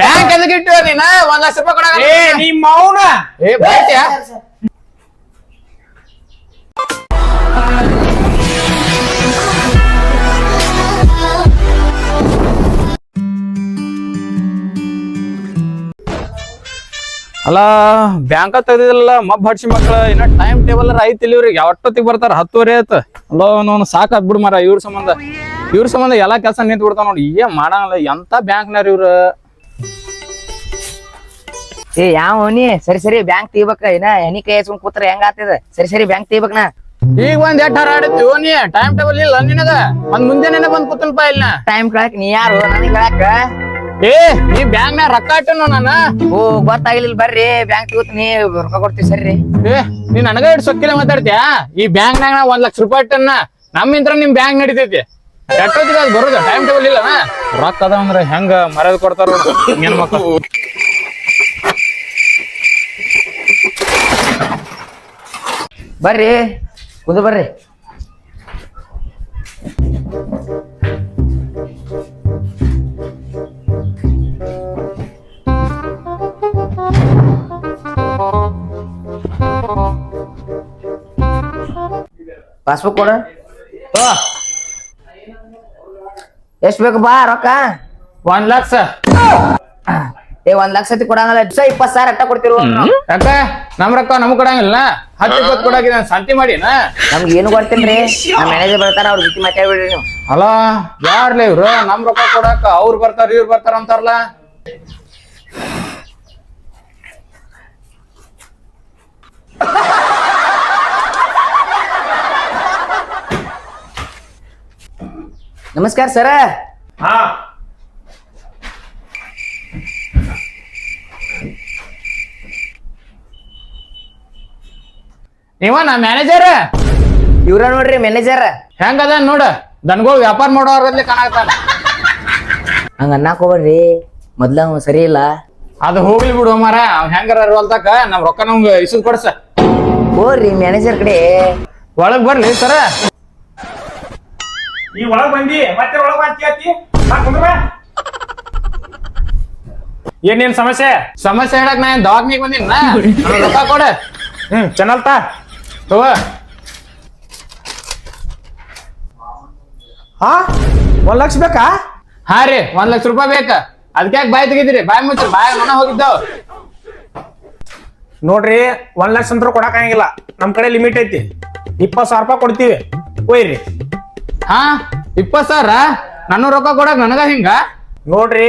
Bank ಎದಕ್ಕೆ ಇಟ್ಟು ನೀನ? ಒಂದ್ ಲಕ್ಷ ರೂಪಾಯಿ ಕೊಡ ಏ ನಿಮ್ಮ ಅವನ ಏ ಬರ್ತೀಯ? ಅಲ್ಲ ಬ್ಯಾಂಕ ತೆಗ್ದಿಲ್ಲ ಮಬ್ಬ ಹಡ್ಸಿ ಮಕ್ಳ ಇನ್ನ ಟೈಮ್ ಟೇಬಲ್ ಐತಿಲ್ಲ ಇವ್ರಿಗೆ. ಯಾವತ್ತೊತ್ತಿಗೆ ಬರ್ತಾರ? ಹತ್ತುವರೆ ಆಯ್ತು. ಅಲ್ಲೋ ಅವನು ಸಾಕಾತ್ ಬಿಡು ಮರ ಇವ್ರ ಸಂಬಂಧ. ಇವ್ರ ಸಂಬಂಧ ಎಲ್ಲಾ ಕೆಲಸ ನಿಂತ್ ಬಿಡ್ತಾವ ನೋಡಿ. ಏನ್ ಮಾಡಂಗಿಲ್ಲ ಎಂತ ಬ್ಯಾಂಕ್ನಾರ ಇವ್ರ? ಏ ಯಾವ ನೀ ಸರಿ ಸರಿ ಬ್ಯಾಂಕ್ ತೆಗಿಬೇಕ. ಏನ ಎನಿ ಕೈ ಸುಮ್ ಕೂತ್ರ ಹೆಂಗ ಆತಿದ ಸರಿ ಸರಿ ಬ್ಯಾಂಕ್ ತೀಬೇಕ ನಾ ಈಗ ಒಂದ್ ಎಟ್ ಹಾರಾಡಿತ್ತು ನೀ ಟೈಮ್ ಟೇಬಲ್ ಇಲ್ಲ ನಿನಗ? ಒಂದ್ ಮುಂಜಾನೆ ಬಂದ್ ಕೂತನ್ಪ ಇಲ್ಲ ಟೈಮ್ ಕೇಳಕ್ ನೀ ಯಾರು? ನನಗ್ ಹೇಳಾಕ ಏ ನೀ ಬ್ಯಾಂಕ್ ನಾಗ ರೊಕ್ಕ ಇಟ್ಟನು ನಾನು? ಓ ಗೊತ್ತಾಗ್ಲಿಲ್ಲ ಬರ್ರಿ. ಬ್ಯಾಂಕ್ ತಗೋತೀನಿ ರೊಕ್ಕ ಕೊಡ್ತೀವಿ ಸರಿ. ಏ ನೀ ನನಗ ಇಟ್ಟು ಸೊಕ್ಕಿಲ್ಲ ಮಾತಾಡ್ತೀಯ? ಈ ಬ್ಯಾಂಕ್ ನಾಗ ನಾ ಒಂದ್ ಲಕ್ಷ ರೂಪಾಯಿ ಇಟ್ಟನ್ನ ನಮ್ಮಿಂತ್ರ ನಿಮ್ ಬ್ಯಾಂಕ್ ನಡೀತೈತಿ. ಎಷ್ಟೊತ್ತಿಗೆ ಅದು ಬರೋದು? ಟೈಮ್ ಟೇಬಲ್ ಇಲ್ಲ ರೊಕ್ಕ ಅದ ಅಂದ್ರ ಹೆಂಗ ಮರ್ಯಾದ ಕೊಡ್ತಾರ ಬರ್ರಿ ಕುದು ಬರ್ರಿ. ಪಾಸ್ಬುಕ್ ಕೊಡ. ತಗೋ, ಎಷ್ಟ್ ಬೇಕು ಬಾ ರೊಕ್ಕ? ಒಂದ್ ಲಕ್ಷ ಏ ಒಂದ್ ಲಕ್ಷ ಸತಿ ಕೊಡಂಗಲ್ಲ. ದಿವಸ ಇಪ್ಪತ್ ಸಾವಿರ ಅಟ್ಟ ಕೊಡ್ತಿರು ಯಾಕ? ನಮ್ ರೊಕ್ಕ ನಮ್ ಕೊಡಂಗಿಲ್ಲ. ಹತ್ತು ಇಪ್ಪತ್ತು ಕೊಡಾಕಿದ ಸಂತಿ ಮಾಡಿನ? ನಮ್ಗೆ ಏನು ಕೊಡ್ತೀನಿ ನಮ್ಮ ಮ್ಯಾನೇಜರ್ ಬರ್ತಾರ ಅವ್ರ ಜೊತೆ ಮಾತಾಡ್ಬಿಡ್ರಿ ನೀವು. ಅಲ್ಲ ಯಾರ್ಲೇ ಇವ್ರು? ನಮ್ ರೊಕ್ಕ ಕೊಡಾಕ ಅವ್ರು ಬರ್ತಾರ ಇವ್ರು ಬರ್ತಾರ ಅಂತಾರಲ್ಲ? ನಮಸ್ಕಾರ ಸರ. ಹಾ. ನೀವ ನಾ ಮ್ಯಾನೇಜರ್ ಇವ್ರ ನೋಡ್ರಿ ಮ್ಯಾನೇಜರ್ ಹೆಂಗದ ನೋಡ? ದನ್ಗಳು ವ್ಯಾಪಾರ ಮಾಡೋರ್ಗದ್ಲೆ ಕಾಣಾಕ್ತಾನ ಹಂಗ ಅನ್ನಕ್ ಹೋಗ್ರಿ ಮೊದ್ಲ ಅವ ಸರಿ ಇಲ್ಲ. ಅದು ಹೋಗ್ಲಿ ಬಿಡು ಮಾರ ಅವ್ ಹೆಂಗಾರ ಹೊಲ್ತಕ ನಮ್ ರೊಕ್ಕ ನಮ್ಗೆ ಇಸು ಕೊಡ್ಸ. ಹೋಗ್ರಿ ಮ್ಯಾನೇಜರ್ ಕಡೆ. ಒಳಗ್ ಬರ್ಲಿ ಸರ. ಈ ಒಳಗ್ ಬಂದಿ ಮತ್ತೆ ಒಳಗ್ ಬಂದಿ ಏನೇನ್ ಸಮಸ್ಯೆ? ಸಮಸ್ಯೆ ಹೇಳಕ್ ನಾ ದವಾಖಾನಿಗೆ ಬಂದಿನ ರೊಕ್ಕ ಕೊಡ. ಹ್ಮ್ ಚೆನ್ನಲ್ತ ತಗೋ. ಹಾ? ಒಂದ್ ಲಕ್ಷ ಬೇಕಾ? ಹಾ ರೀ ಒಂದ್ ಲಕ್ಷ ರೂಪಾಯಿ ಬೇಕ. ಅದಕ್ಕೆ ಬಾಯ್ ತೆಗಿದ್ರಿ ಬಾಯ್ ಮುಚ್ಚ ಬಾಯ್ ಮನ ಹೋಗಿದ್ದಾವ್ ನೋಡ್ರಿ ಒಂದ್ ಲಕ್ಷ ಅಂತ ಕೊಡಕ್ ಆಗಿಲ್ಲ ನಮ್ ಕಡೆ ಲಿಮಿಟ್ ಐತಿ. ಇಪ್ಪತ್ ಸಾವಿರ ರೂಪಾಯಿ ಕೊಡ್ತೀವಿ. ಒಯ್ರಿ ಹಾ ಇಪ್ಪತ್ ಸಾವಿರ? ನನ್ನ ರೊಕ್ಕ ಕೊಡಕ್ ನನಗ ಹಿಂಗ? ನೋಡ್ರಿ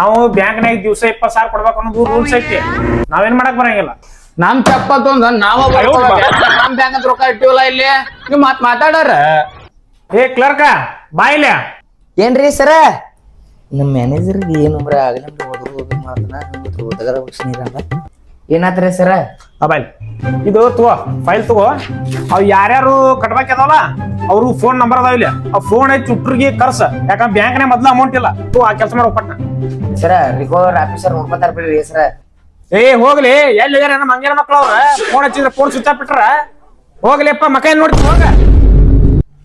ನಾವು ಬ್ಯಾಂಕ್ನಾಗ ದಿವಸ ಇಪ್ಪತ್ ಸಾವಿರ ಕೊಡ್ಬೇಕು ಅನ್ನೋದು ರೂಲ್ಸ್ ಐತಿ. ನಾವೇನ್ ಮಾಡಕ್ ಬರಂಗಿಲ್ಲ. ನಮ್ ಚಪ್ಪಲ್ ತೊಂದ ನಾವ ನಮ್ ಬ್ಯಾಂಕ್ ಅಂತ ರೊಕ್ಕ ಇಟ್ಟಿವಲ್ಲ ಇಲ್ಲಿ? ನೀವ್ ಮಾತ್ ಮಾತಾಡಾರ? ಏ ಕ್ಲರ್ಕ ಬಾಯಿಲೆ ಏನ್ರಿ ಸರ? ನಮ್ಮ ಮ್ಯಾನೇಜರ್ ಏನು ಬ್ರ ಆಗಲಿ ಹೋದ್ರು ಹೋದ್ರು ಮಾಡ್ತಾನ ತಗರ ನೀರಂಗ ಏನಾತ್ರಿ ಸರ? ಮೊಬೈಲ್ ಇದು ತಗೋ ಫೈಲ್ ತಗೋ. ಅವ್ ಯಾರ್ಯಾರು ಕಟ್ಬೇಕದಲ್ಲ ಅವ್ರು ಫೋನ್ ನಂಬರ್ ಅದಾವ ಇಲ್ಲಿ. ಆ ಫೋನ್ ಐತಿ ಚುಟ್ರಿಗೆ ಕರ್ಸ. ಯಾಕಂದ್ರೆ ಬ್ಯಾಂಕ್ನೇ ಮೊದ್ಲ ಅಮೌಂಟ್ ಇಲ್ಲ. ತೂ ಆ ಕೆಲಸ ಮಾಡೋ ಪಟ್ಟ ಸರ ರಿಕವರ್ ಆಫೀಸರ್ ನೋಡ್ಕೊತಾರ ಬಿಡ್ರಿ ಸರ. ಏ ಹೋಗ್ಲಿ. ಎಲ್ಲಿ ಹೋಗ್ಯಾರ ನಮ್ಮ ಹಂಗೇನ ಮಕ್ಳು ಅವ್ರ? ಫೋನ್ ಹಚ್ಚಿದ್ರೆ ಫೋನ್ ಸ್ವಿಚ್ ಆಫ್ ಬಿಟ್ರ? ಹೋಗ್ಲಿಪ್ಪ ಮಕ ಏನ್ ನೋಡ್ತಿ ಹೋಗ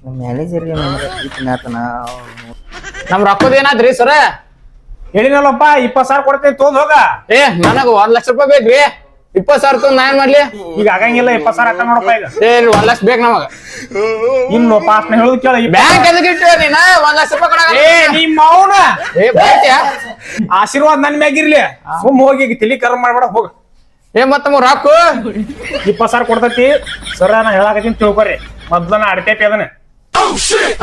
ನಮ್ಮ ಮ್ಯಾನೇಜರ್ಗೆ ನಮ್ ರೊಕ್ಕದ ಏನಾದ್ರಿ ಸರ? ಹೇಳಿನಲ್ಲಪ್ಪ ಇಪ್ಪತ್ ಸಾವಿರ ಕೊಡ್ತೀನಿ ತೊಗೊಂಡ್ ಹೋಗ. ಏ ನನಗ ಒಂದ್ ಲಕ್ಷ ರೂಪಾಯಿ ಬೇಕ್ರಿ. ಇಪ್ಪತ್ ಸಾವಿರ ತೊಂದ್ ನಾ ಏನ್ ಮಾಡ್ಲಿ? ಈಗ ಆಗಂಗಿಲ್ಲ ಇಪ್ಪತ್ ಸಾವಿರ ಅಕ್ಕ ನೋಡಪ್ಪ ಈಗ. ಏ ಒಂದ್ ಲಕ್ಷ ಬೇಕು ನಮಗ. ಇನ್ನು ಪಾಸ್ನ ಹೇಳುದು ಕೇಳ ಬ್ಯಾಂಕ್ ಎದಕ್ಕೆ ಇಟ್ಟು ನೀನ? ಒಂದ್ ಲಕ್ಷ ರೂಪಾಯಿ ಏ ನಿಮ್ಮ ಅವನ ಏ ಬರ್ತೀಯ? ಆಶೀರ್ವಾದ ನನ್ ಮ್ಯಾಗಿರ್ಲಿ ಸುಮ್ ಹೋಗಿ ಈಗ ತಲಿ ಕರ್ಮ ಮಾಡ್ಬೇಡ ಹೋಗ. ಏ ಮತ್ತ ರಾಕು ರೊಕ್ಕ. ಇಪ್ಪತ್ ಸಾವಿರ ಕೊಡ್ತೈತಿ. ಸರ ನಾ ಹೇಳಾಕತ್ತೀನಿ ತಿಳ್ಕೊರಿ. ಮೊದ್ಲ ನಾ ಅಡ್ತೈತಿ ಅದನ್ನ.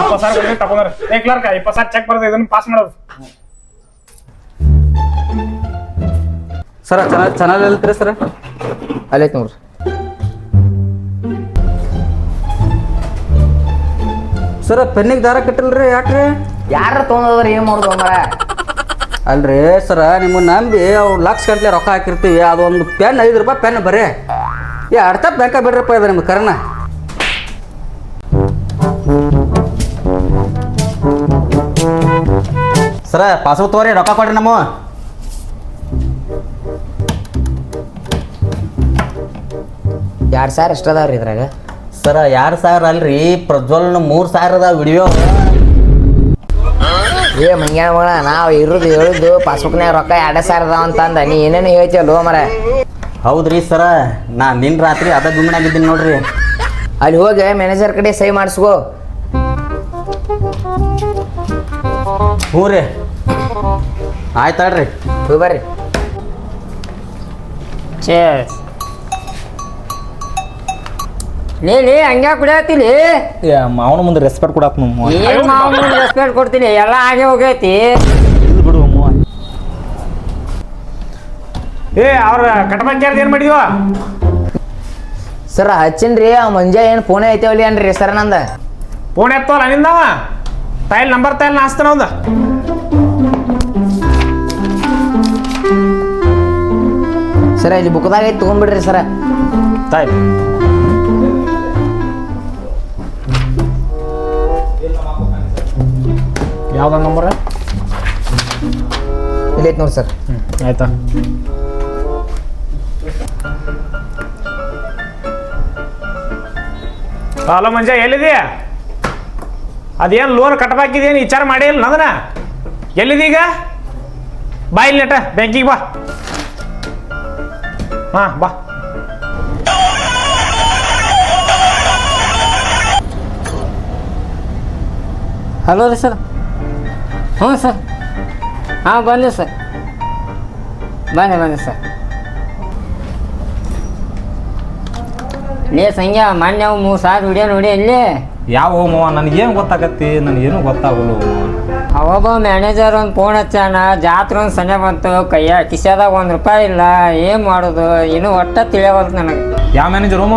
ಇಪ್ಪತ್ ಸಾವಿರ ಕೊಡ್ತೀನಿ ತಗೊಂಡ್ರ ಏ ಕ್ಲರ್ಕ ಇಪ್ಪತ್ ಸಾವಿರ ಚೆಕ್ ಬರ್ತದೆ ಇದನ್ನ ಪಾಸ್ ಮಾಡೋದು. ಸರ ಚೆನ್ನಾಗಿ ಹೇಳ್ತೀರಿ ಸರ? ಅಲ್ಲೈತೆ ನೋಡ್ರಿ. ಸರ ಪೆನ್ನಿಗೆ ದಾರ ಕಟ್ಟಿಲ್ರಿ ಯಾಕ್ರಿ? ಯಾರ ತೊಗೊಂಡ್ರ ಏನ್ ಮಾಡುದು ಮರ ಅಲ್ರಿ ಸರ ನಿಮ್ಮನ್ನ ನಂಬಿ ಅವ್ರು ಲಕ್ಷ ಗಂಟ್ಲೆ ರೊಕ್ಕ ಹಾಕಿರ್ತೀವಿ ಅದೊಂದು ಪೆನ್ ಐದು ರೂಪಾಯಿ ಪೆನ್ ಬರೀ. ಏ ಅರ್ಥ ಬ್ಯಾಂಕ ಬಿಡ್ರಪ್ಪ ಇದು ನಿಮ್ಗೆ ಕರ್ನ. ಸರ ಪಾಸ್ಬುಕ್ ತಗೋರಿ ರೊಕ್ಕ ಕೊಡ್ರಿ ನಮ್ಮ ಎರಡ್ ಸಾವಿರ ಅದಾವ ಅದಾವ್ರಿ ಇದ್ರಾಗ? ಸರ ಎರಡು ಸಾವಿರ ಅಲ್ರಿ. ಪ್ರಜ್ವಲ್ನ ಮೂರು ಸಾವಿರ ಅದಾವ ವಿಡಿಯೋ ಏ ಮಂಗ್ಯಾನ ಮಗಳ ನಾವು ಇರೋದು ಹೇಳಿದ್ದು ಪಾಸ್ಬುಕ್ನಾಗ ರೊಕ್ಕ ಎರಡೇ ಸಾವಿರ ಅದಾವ ಅಂತಂದ. ನೀ ಏನೇನು ಹೇಳ್ತೀವಲ್ಲ ಮರ? ಹೌದ್ರಿ ಸರ ನಾ ನಿನ್ನ ರಾತ್ರಿ ಅದ ಗುಮ್ಮನಾಗಿದ್ದೀನಿ ನೋಡ್ರಿ. ಅಲ್ಲಿ ಹೋಗಿ ಮ್ಯಾನೇಜರ್ ಕಡೆ ಸಹಿ ಮಾಡಿಸ್ಕೋ. ಹ್ಞೂ ರೀ. ಆಯ್ತಾಳ್ರಿ ಹೋಗಿ ಬರ್ರಿ. ಲೇ ಲೇ ಹಂಗ್ಯಾ ಕುಡಿಯತ್ತಿಲಿ? ಮಾವನ ಮುಂದೆ ರೆಸ್ಪೆಕ್ಟ್ ಕೊಡತ್ ನಮ್ಮ ಏನ್ ಮಾವು ರೆಸ್ಪೆಕ್ಟ್ ಕೊಡ್ತೀನಿ? ಎಲ್ಲ ಹಾಗೆ ಹೋಗೈತಿ. ಬಿಡು ಅಮ್ಮ ಏ ಅವ್ರ ಕಟ್ಬೇಕಾರ್ದು ಏನ್ ಮಾಡಿದ್ವ? ಸರ್ ಹಚ್ಚಿನ್ರಿ ಆ ಮಂಜ ಏನು ಫೋನೇ ಐತೇವಲ್ಲಿ ಅನ್ರಿ ಸರ್ ನಂದ? ಫೋನ್ ಎತ್ತವಲ್ಲ ನಿಂದವ ತೈಲ್ ನಂಬರ್ ತೈಲ್ ನಾಸ್ತಾನ ಒಂದ ಸರ ಇಲ್ಲಿ ಬುಕ್ದಾಗ ಐತಿ ತೊಗೊಂಡ್ಬಿಡ್ರಿ ಸರ. ತಾಯ್ ಯಾವ್ದ ನಂಬರ್ ಇಲ್ಲಿ ಐತಿ ನೋಡಿ ಸರ್ ಆಯ್ತಾ? ಹಲೋ ಮಂಜ ಎಲ್ಲಿದೆಯಾ ಅದೇನು ಲೋನ್ ಕಟ್ಟಬೇಕಿದೇನು ವಿಚಾರ ಮಾಡಿ ಇಲ್ಲ ಅದನ್ನ ಎಲ್ಲಿದೀಗ? ಬಾ ಇಲ್ಲಿ ನಟ ಬ್ಯಾಂಕಿಗೆ ಬಾ. ಹಾ ಬಾ. ಹಲೋ ರೀ ಸರ್. ಹ್ಞೂ ಸರ್. ಹಾಂ, ಬನ್ನಿ ಸರ್. ಬನ್ನಿ ಬನ್ನಿ ಸರ್. ಲೇ ಸಂಗ್ಯಾ ಮೊನ್ನೆ ಅವು ಮೂರು ಸಾವಿರ ವಿಡಿಯೋ ನೋಡಿ ಅಲ್ಲಿ. ಯಾವ ಹೋಮವ ನನಗೇನು ಗೊತ್ತಾಗತ್ತಿ? ನನಗೇನು ಗೊತ್ತಾಗಲ್ಲ ಅವೊಬ್ಬ ಮ್ಯಾನೇಜರ್ ಒಂದು ಫೋನ್ ಹಚ್ಚಾನ ಜಾತ್ರೆ ಒಂದು ಸನ್ನೆ ಬಂತು ಕೈಯ ಕಿಸ್ಯಾದಾಗ ಒಂದು ರೂಪಾಯಿ ಇಲ್ಲ ಏನು ಮಾಡೋದು ಇನ್ನು ಒಟ್ಟ ತಿಳಿಯವಲ್ತು ನನಗೆ. ಯಾವ ಮ್ಯಾನೇಜರ್ ಓಮ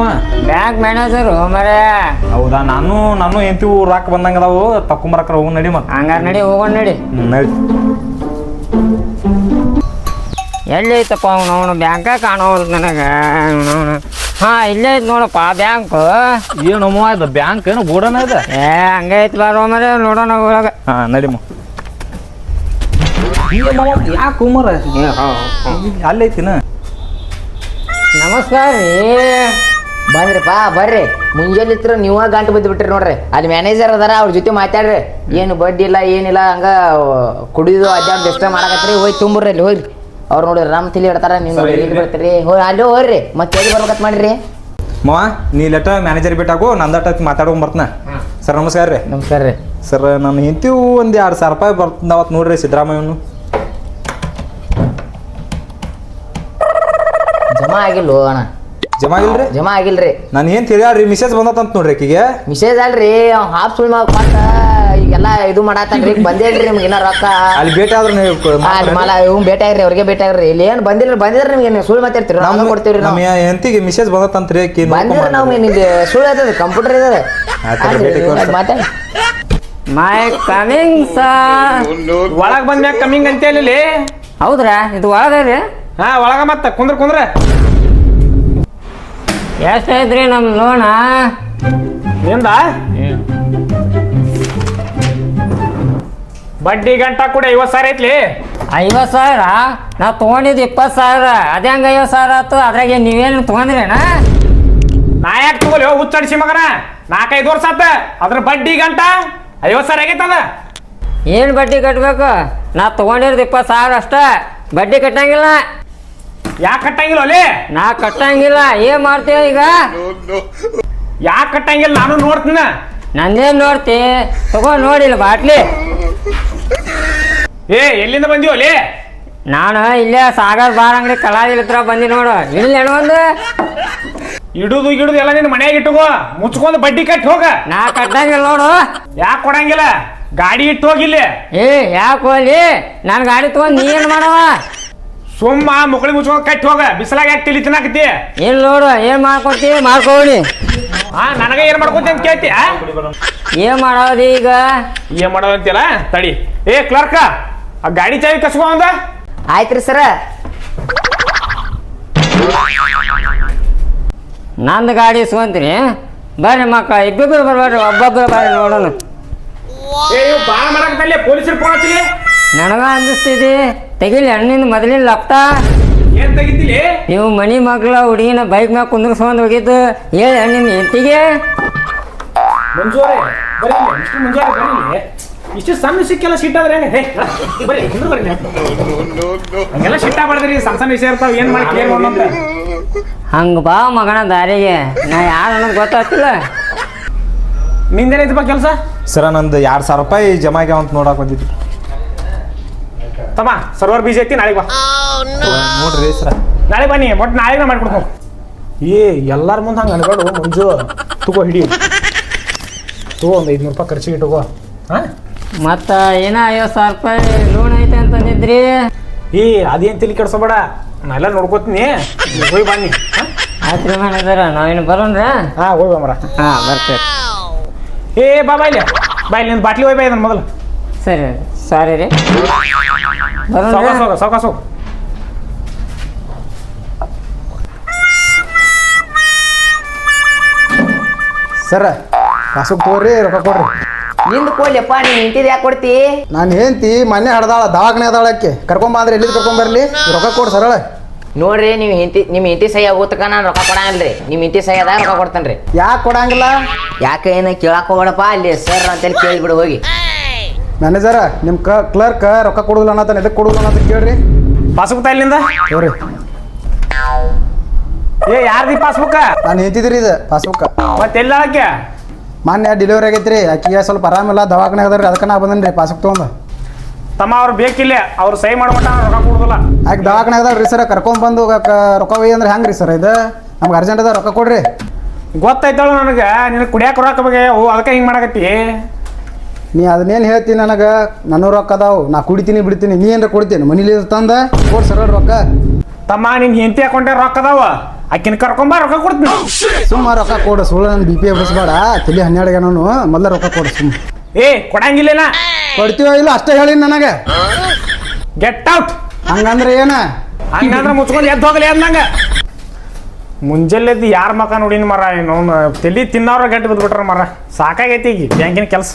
ಬ್ಯಾಂಕ್ ಮ್ಯಾನೇಜರು ಮರೇ ಹೌದಾ ನಾನು ನಾನು ಎಂತಿ ರಾಕ್ ಬಂದಂಗ ಅದಾವು ತಕೊಂಬರಕ್ರ ಹೋಗಿ ನಡಿ ಮತ್ತೆ ಹಂಗಾರೆ ನಡಿ ಹೋಗೋಣ ನಡಿ. ನಡಿ. ಎಲ್ಲಿ ಐತಪ್ಪ ಅವನು ಅವನು ಬ್ಯಾಂಕ ಕಾಣೋದು ನನಗೆ. ಅವನು ಹಾಂ ಇಲ್ಲೇ ಐತೆ ನೋಡಪ್ಪ ಬ್ಯಾಂಕ್ ಏನಮ್ಮ ಇದು ಬ್ಯಾಂಕ್ ಏನು ಗೋಡನ ಇದೆ. ಏ ಹಂಗೆ ಐತೆ ಬಾರೋ ಮರೆ ನೋಡೋಣ ಒಳಗೆ. ಹಾ ನಡಿಮ ಯಾಕೆ ಕುಮಾರ ಅಲ್ಲೈತಿನ ನಮಸ್ಕಾರ ರೀ. ಬಂದ್ರಿಪ್ಪ ಬರ್ರಿ. ಮುಂಜಾನೆ ಇತ್ರ ನೀವ ಗಂಟು ಬಿದ್ದು ಬಿಟ್ರಿ ನೋಡ್ರಿ. ಅಲ್ಲಿ ಮ್ಯಾನೇಜರ್ ಅದಾರ ಅವ್ರ ಜೊತೆ ಮಾತಾಡ್ರಿ. ಏನು ಬಡ್ಡಿ ಇಲ್ಲ ಏನಿಲ್ಲ ಹಂಗ ಕುಡಿದು ಅಜ್ಜಾಡ್ ಡಿಸ್ಟರ್ಬ್ ಮಾಡಕತ್ರಿ ಹೋಗಿ ತುಂಬ್ರಿ ಅಲ್ಲಿ ಹೋಗ್ರಿ. ಅವ್ರು ನೋಡಿ ರಾಮ್ ತಿಳಿ ಇಡ್ತಾರ ನೀವು ಇಲ್ಲಿ ಬರ್ತೀರಿ. ಹೋಗಿ ಅಲ್ಲಿ ಹೋಗ್ರಿ ಮತ್ತೆ ಎಲ್ಲಿ ಬರ್ಬೇಕತ್ ಮಾಡ್ರಿ? ಮಾವ ನೀ ಲೆಟ ಮ್ಯಾನೇಜರ್ ಭೇಟಾಗು ನಂದಟ ಮಾತಾಡ್ಕೊಂಡ್ ಬರ್ತನ. ಸರ್ ನಮಸ್ಕಾರ ರೀ. ನಮಸ್ಕಾರ ರೀ. ಸರ್ ನಾನು ಹಿಂತಿವು ಒಂದು ಎರಡು ಸಾವಿರ ರೂಪಾಯಿ ಬರ್ತಾವತ್ ನೋಡ್ರಿ ಸಿದ್ದರಾಮಯ್ಯನು ಜಮಾ ಆಗಿಲ್ಲ ಅಣ್ಣ ಜಮಾ ಆಗಿಲ್ರಿ ಜಮಾ ಆಗಿಲ್ರಿ ನಾನು ಏನು ತಿಳಿಯಾಳ್ರಿ ಮಿಸೇಜ್ ಬಂದತ್ತಂತ ನೋಡ್ರಿ ಆಕಿಗೆ ಮಿಸೇಜ್ ಅಲ್ರಿ ಅವ್ ಹಾಫ್ ಸುಳ್ ಮಾಡಿ ಕೊಟ್ಟ ಈಗೆಲ್ಲ ಇದು ಮಾಡತ್ತಾನ್ರಿ ಈಗ ಬಂದೇನ್ರಿ ನಿಮ್ಗೆ ಇನ್ನ ರೊಕ್ಕ ಅಲ್ಲಿ ಭೇಟಿ ಆದ್ರೆ ನೀವು ಆ, ಅಲ್ಲಿ ಮಲ ಇವ್ ಭೇಟಿ ಆಗ್ರಿ ಅವ್ರಿಗೆ ಭೇಟಿ ಆಗ್ರಿ ಇಲ್ಲಿ ಏನ್ ಬಂದಿಲ್ಲ ಬಂದಿದ್ರೆ ನಿಮ್ಗೆ ನೀವು ಸುಳ್ಳು ಮಾತಾಡ್ತೀರಿ ನಾವು ಕೊಡ್ತೀವ್ರಿ ನಾವು ನಮ್ಮ ಹೆಂತಿಗೆ ಮಿಸೇಜ್ ಬಂದತ್ತಂತ್ರಿ ಆಕಿ ಬಂದಿದ್ರೆ ನಾವು ಸುಳ್ಳು ಆಯ್ತದ ಕಂಪ್ಯೂಟರ್ ಇದೆ ಆಯ್ತು, ಭೇಟಿ ಕೊಡ್ರಿ. ಮಾತಾಡಿ ಮೈ ಕಮಿಂಗ್ ಸಾ ಒಳಗ್ ಬಂದ್ಮ್ಯಾಗ ಕಮಿಂಗ್ ಅಂತ ಹೇಳಿ ಹೌದ್ರಾ ಇದು ಒಳಗ ರೀ ಹಾ ಒಳಗ ಮತ್ತ ಕುಂದ್ರ ಕುಂದ್ರ. ಎಷ್ಟೈತ್ರಿ ನಮ್ಮ ಲೋನ? ನಿಂದ? ಬಡ್ಡಿ ಗಂಟ ಕೂಡ ಐವತ್ತು ಸಾವಿರ ಐತ್ಲಿ? ಐವತ್ತು ಸಾವಿರ? ನಾ ತಗೊಂಡಿದ್ ಇಪ್ಪತ್ತು ಸಾವಿರ. ಅದೇ ಹಂಗೆ ಐವತ್ತು ಸಾವಿರ ಆಯ್ತು ಅದ್ರಾಗ ನೀವೇನು ತೊಗೊಂಡ್ರೇನ? ನಾ ಯಾಕೆ ತಗೋಲಿ? ಹುಚ್ಚಡಿಸಿ ಮಗನ. ನಾಲ್ಕೈದು ವರ್ಷ ಆತ. ಅದ್ರ ಬಡ್ಡಿ ಗಂಟ ಐವತ್ತು ಸಾವಿರ ಆಗೈತದ ಏನು ಬಡ್ಡಿ ಕಟ್ಟಬೇಕು ನಾ ತೊಗೊಂಡಿರೋದು ಇಪ್ಪತ್ತು ಸಾವಿರ ಅಷ್ಟೇ. ಬಡ್ಡಿ ಕಟ್ಟಂಗಿಲ್ಲ ಯಾಕೆ ಕಟ್ಟಂಗಿಲ್ಲ ಒಲೆ ನಾ ಕಟ್ಟಂಗಿಲ್ಲ ಏನ್ ಮಾಡ್ತೀಯ ಈಗ? ಯಾಕೆ ಕಟ್ಟಂಗಿಲ್ಲ ನಾನು ನೋಡ್ತೀನ. ನಂದೇನ್ ನೋಡ್ತಿ? ತಗೋ ನೋಡಿಲ್ಲ ಬಾಟ್ಲಿ. ಏ ಎಲ್ಲಿಂದ ಬಂದಿವಿ ಒಲೆ ನಾನು ಇಲ್ಲೇ ಸಾಗರ್ ಬಾರ್ ಅಂಗಡಿ ಕಲಾವಿದ್ರ ಹತ್ರ ಬಂದಿ ನೋಡು. ಇಲ್ಲ ಒಂದು. ಇಡುದು ಗಿಡುದು ಎಲ್ಲ ನಿನ್ನ ಮನೆಯಾಗ ಇಟ್ಟುಕೋ. ಮುಚ್ಕೊಂಡು ಬಡ್ಡಿ ಕಟ್ಟಿ ಹೋಗ. ನಾ ಕಟ್ಟಂಗಿಲ್ಲ ನೋಡು. ಯಾಕೆ ಕೊಡಂಗಿಲ್ಲ? ಗಾಡಿ ಇಟ್ಟು ಹೋಗಿಲ್ಲ ಏ ಯಾಕೆ ಹೋಗ್ಲಿ? ನಾನು ಗಾಡಿ ತಗೊಂಡು ನೀ ಏನು ಮಾಡವ? ಸುಮ್ಮ ಮುಕಳಿ ಮುಚ್ಕೊಂಡು ಕಟ್ಟಿ ಹೋಗ. ಬಿಸಿಲಾಗ ಯಾಕೆ ತಿಳಿ ತಿನ್ನಾಕತಿ ಏನ್ ನೋಡು ಏನ್ ಮಾಡ್ಕೊತಿ? ಮಾಡ್ಕೊಳ್ಳಿ ಹಾ ನನಗೆ ಏನ್ ಮಾಡ್ಕೊತಿ ಅಂತ ಕೇಳ್ತಿ ಏನ್ ಮಾಡೋದು ಈಗ? ಏನ್ ಮಾಡೋದು ಅಂತೀಯಲ್ಲ? ತಡಿ. ಏ ಕ್ಲರ್ಕ ಆ ಗಾಡಿ ಚಾವಿ ಕಸ್ಕೊ ಅಂದ ಆಯ್ತ್ರಿ ಸರ. ನಂದು ಗಾಡಿ ಇಸ್ಕೊಂತೀನಿ ಬರ್ರಿ ಮಕ್ಕ ಇಬ್ಬಿಬ್ರು ಬರ್ಬೇಡ್ರಿ ಒಬ್ಬೊಬ್ರು ಬರ್ರಿ ನೋಡೋಣ. ಏ ಇವ್ ಬಾಳ ಮಾಡಕ್ಕೆ ಪೊಲೀಸರು ಫೋನ್ ನನಗ ಅಂದಿಸ್ತಿದಿ ತೆಗಿಲಿ ಹಣ್ಣಿನ ಮೊದಲಿನ ಲಪ್ಟ ಏನ್ ತೆಗಿತಿಲಿ? ನೀವು ಮನಿ ಮಗಳ ಹುಡುಗಿನ ಬೈಕ್ ಮ್ಯಾಗ ಕುಂದ್ರಸ್ಕೊಂಡ್ ಹೋಗಿದ್ದು. ಹೇಳಿ ಹಣ್ಣಿನ ಹೆಂಡತಿಗೆ ಮಂಜೂರಿ ಬರೀ ಮಿಸ್ಟರ್ ಮಂಜೂರಿ ಬರೀ ಇಷ್ಟು ಸಣ್ಣ ಸಿಕ್ಕೆಲ್ಲ ಸಿಟ್ಟಾದ್ರೆ ಹೇ. ಹಂಗೆಲ್ಲ ಸಿಟ್ಟ ಬಡದ್ರಿ ಸಣ್ಣ ಸಣ್ಣ ವಿಷಯ ಇರ್ತಾವ ಏನ್ ಮಾಡಿ ಕ್ಲಿಯರ್ ಹಂಗ ಬಾ ಮಗನ ದಾರಿಗೆ. ನಾ ಯಾರು ಅನ್ನೋದು ಗೊತ್ತಾಗ್ತಿಲ್ಲ. ನಿಂದೇನೈತಪ್ಪ ಕೆಲಸ? ಸರ ನಂದು ಎರಡು ಸಾವಿರ ರೂಪಾಯಿ ಜಮಾ ಆಗ್ಯಾವ ಅಂತ ನೋಡಕ್ ಬಂದಿದ್ವಿ ತಮ್ಮ ಸರ್ವರ್ ಬೀಜ ಐತಿ ನಾಳೆಗೆ ಬಾ. ನೋಡ್ರಿ ಸರ ನಾಳೆ ಬನ್ನಿ ಒಟ್ಟು ನಾಳೆ ಮಾಡ್ಕೊಡ್ತಾರೆ ಏ ಎಲ್ಲಾರ ಮುಂದೆ ಹಂಗೆ ಅನ್ಬೇಡು ಮಂಜು. ತಗೋ ಹಿಡಿ. ತಗೋ ಒಂದು ಐದ್ನೂರು ರೂಪಾಯಿ ಖರ್ಚಿಗೆ ತಗೋ ಹಾಂ? ಮತ್ತ ಏನ ಐವತ್ತು ಸಾವಿರ ರೂಪಾಯಿ ಲೋನ್ ಐತೆ ಅಂತಂದಿದ್ರಿ? ಏ ಅದೇನು ತಿಳಿ ಕೆಡ್ಸೋಬೇಡ. ನಾ ಎಲ್ಲ ನೋಡ್ಕೋತೀನಿ. ಹೋಗಿ ಬನ್ನಿ. ಆಯ್ತು ಮಾಡಿದಾರ ನಾವೇನು ಬರೋಣ್ರ ಹಾಂ ಹೋಗಿ ಬಾ ಮರ ಹಾ ಬರ್ತೇವೆ. ಏ ಬಾ ಬಾಯ್ಲಿ ಬಾಯ್ಲಿ ನಿನ್ನ ಬಾಟ್ಲಿ ಹೋಗಿ ಬಾಯ್ ಮೊದಲು. ಸರಿ ಸಾರಿ ರೀ. ಸಾವಕಾಸ ಹೋಗ ಸಾವಕಾಸ ಹೋಗ. ಸರ ಕಾಸುಗ್ ತಗೋರಿ ರೊಕ್ಕ ಕೊಡ್ರಿ. ನಿಂದು ಕೊಡ್ಲಿಪ್ಪ ನೀನ್ ಇಂತಿದ್ ಯಾಕೆ ಕೊಡ್ತಿ? ನಾನು ಹೆಂಡ್ತಿ ಮೊನ್ನೆ ಹಡ್ದಾಳ ದವಾಖಾನೆ ಅದಾಳಕ್ಕೆ ಕರ್ಕೊಂಬಂದ್ರೆ ಎಲ್ಲಿದ್ ಕರ್ಕೊಂಬರ್ಲಿ? ರೊಕ್ಕ ಕೊಡು ಸರಳ. ನೋಡ್ರಿ ನೀವು ಹಿಂತಿ ನಿಮ್ಮ ಇಂತಿ ಸಹಿ ಆಗೋತಕ ನಾನು ರೊಕ್ಕ ಕೊಡಂಗಿಲ್ರಿ ನಿಮ್ಮ ಇಂತಿ ಸಹಿ ಅದಾಗ ರೊಕ್ಕ ಕೊಡ್ತೇನ್ರಿ. ಯಾಕೆ ಕೊಡಂಗಿಲ್ಲ? ಯಾಕೆ ಏನ ಕೇಳಕ್ ಹೋಗ್ಬೇಡಪ್ಪ ಅಲ್ಲಿ ಸರ್ ಅಂತೇಳಿ ಕೇಳಿಬಿಡು ಹೋಗಿ. ಮ್ಯಾನೇಜರ ನಿಮ್ಮ ಕ ಕ್ಲರ್ಕ್ ರೊಕ್ಕ ಕೊಡುದಿಲ್ಲ ಅನ್ನತಾನೆ ಎದಕ್ಕೆ ಕೊಡುದಿಲ್ಲ ಅಂತ ಕೇಳ್ರಿ. ಪಾಸ್ಬುಕ್ ಇಲ್ಲಿಂದ? ಇವ್ರಿ ಏ ಯಾರ್ದಿ ಪಾಸ್ಬುಕ್ ನಾನು ಹೆಂತಿದ್ರಿ ಇದು ಪಾಸ್ಬುಕ್ ಮತ್ತೆ ಎಲ್ಲ ಹಾಕ್ಯ? ಮಾನ್ಯ ಡೆಲಿವರಿ ಆಗೈತ್ರಿ ಆಕಿಗೆ ಸ್ವಲ್ಪ ಆರಾಮಿಲ್ಲ ದವಾಖಾನೆ ಅದಾರ್ರಿ ಅದಕ್ಕೆ ನಾ ಬಂದನ್ರಿ ಪಾಸ್ಬುಕ್ ತೊಗೊಂಡು. ತಮ್ಮ ಅವ್ರು ಬೇಕಿಲ್ಲ ಅವ್ರು ಸಹಿ ಮಾಡ್ಬಿಟ್ಟ ರೊಕ್ಕ ಕೊಡುದಿಲ್ಲ. ಆಕೆ ದವಾಖಾನೆ ರೀ ಸರ್ ಕರ್ಕೊಂಬಂದು ಕ- ರೊಕ್ಕ ಒಯ್ಯಿ ಅಂದ್ರೆ ಹೆಂಗ್ರಿ ಸರ್ ಇದು? ನಮ್ಗೆ ಅರ್ಜೆಂಟ್ ಅದ ರೊಕ್ಕ ಕೊಡ್ರಿ. ಗೊತ್ತಾಯ್ತಳು ನನಗೆ ನಿನಗೆ ಕುಡಿಯಾಕ ರೊಕ್ಕ ಬಗ್ಗೆ ಓ ಅದಕ್ಕೆ ಹಿಂಗೆ ಮಾಡಕತ್ತಿ? ನೀ ಅದನ್ನೇನು ಹೇಳ್ತೀನಿ ನನಗೆ? ನನ್ನ ರೊಕ್ಕ ಅದಾವು. ನಾ ಕುಡಿತೀನಿ ಬಿಡ್ತೀನಿ. ನೀ ಏನಾರ ಕೊಡ್ತೀನಿ? ಮನೇಲಿ ತಂದ ಕೊಡ್ ಸರಳ ರೊಕ್ಕ. ತಮ್ಮ ನಿನ್ ಹೆಂಡತಿ ಹಾಕೊಂಡೆ ರೊಕ್ಕ ಅದಾವ. ಆಕಿನ ಕರ್ಕೊಂಬ ರೊಕ್ಕ ಕೊಡ್ತೀನಿ. ಸುಮ್ಮ ರೊಕ್ಕ ಕೊಡು. ಸುಳ್ಳು ನನ್ನ ಬಿ ಪಿ ಎಬ್ಬಿಸ್ಬೇಡ ತಲೆ ಹನ್ನೆರಡು ನಾನು. ಮೊದಲ ರೊಕ್ಕ ಕೊಡು ಸುಮ್ಮ. ಏ ಕೊಡಂಗಿಲ್ಲ ಕೊಡ್ತೀವೋ ಇಲ್ಲ ಅಷ್ಟೇ ಹೇಳಿ ನನಗೆ. ಗೆಟ್ ಔಟ್ ಹಂಗಂದ್ರೆ ಏನ? ಹಂಗಂದ್ರೆ ಮುಚ್ಕೊಂಡು ಎದ್ದು ಹೋಗಲಿ ಅಂದಂಗ. ಮುಂಜಾನೆದ್ದು ಯಾರ ಮಕ ನೋಡಿನ ಮರ ಏನು ತಲಿ ತಿನ್ನೋರ ಗಟ್ಟಿ ಬಿದ್ಬಿಟ್ರ ಮರ ಸಾಕಾಗೈತಿ ಈಗ ಬ್ಯಾಂಕಿನ ಕೆಲಸ.